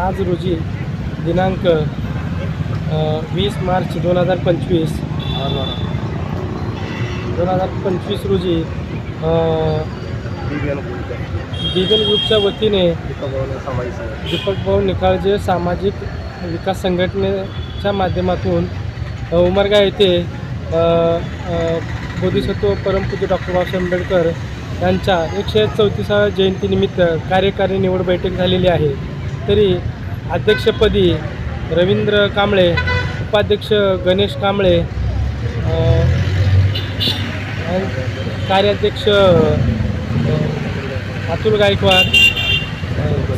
आज रोजी दिनांक वीस मार्च दोन हजार पंचवीस. दोन हजार पंचवीस रोजी डिजल ग्रुपच्या वतीने दीपक भाऊ निकाळजे सामाजिक विकास संघटनेच्या माध्यमातून उमरगा येथे बोधिसत्व परमपूज्य डॉक्टर बाबासाहेब आंबेडकर यांच्या एकशे चौतीसाव्या जयंतीनिमित्त कार्यकारी निवड बैठक झालेली आहे. तरी अध्यक्षपदी रवींद्र कांबळे उपाध्यक्ष गणेश कांबळे आणि कार्याध्यक्ष अतुल गायकवाड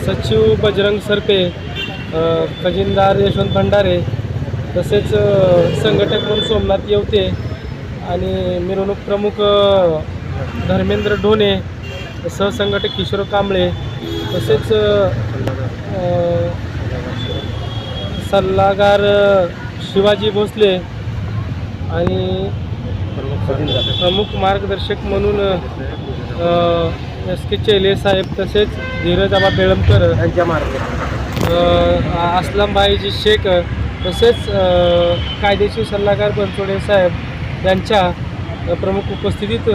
सचिव बजरंग सरपे खजिनदार यशवंत भंडारे तसेच संघटक म्हणून सोमनाथ येवते आणि मिरवणूक प्रमुख धर्मेंद्र ढोणे सहसंघटक किशोर कांबळे तसेच सल्लागार शिवाजी भोसले आणि प्रमुख मार्गदर्शक म्हणून एस के चेले साहेब तसेच धीरज आबा बेळमकर त्यांच्या मार्ग. अ, अस्लमभाईजी शेख तसेच कायदेशीर सल्लागार बनसोडे साहेब यांच्या प्रमुख उपस्थितीत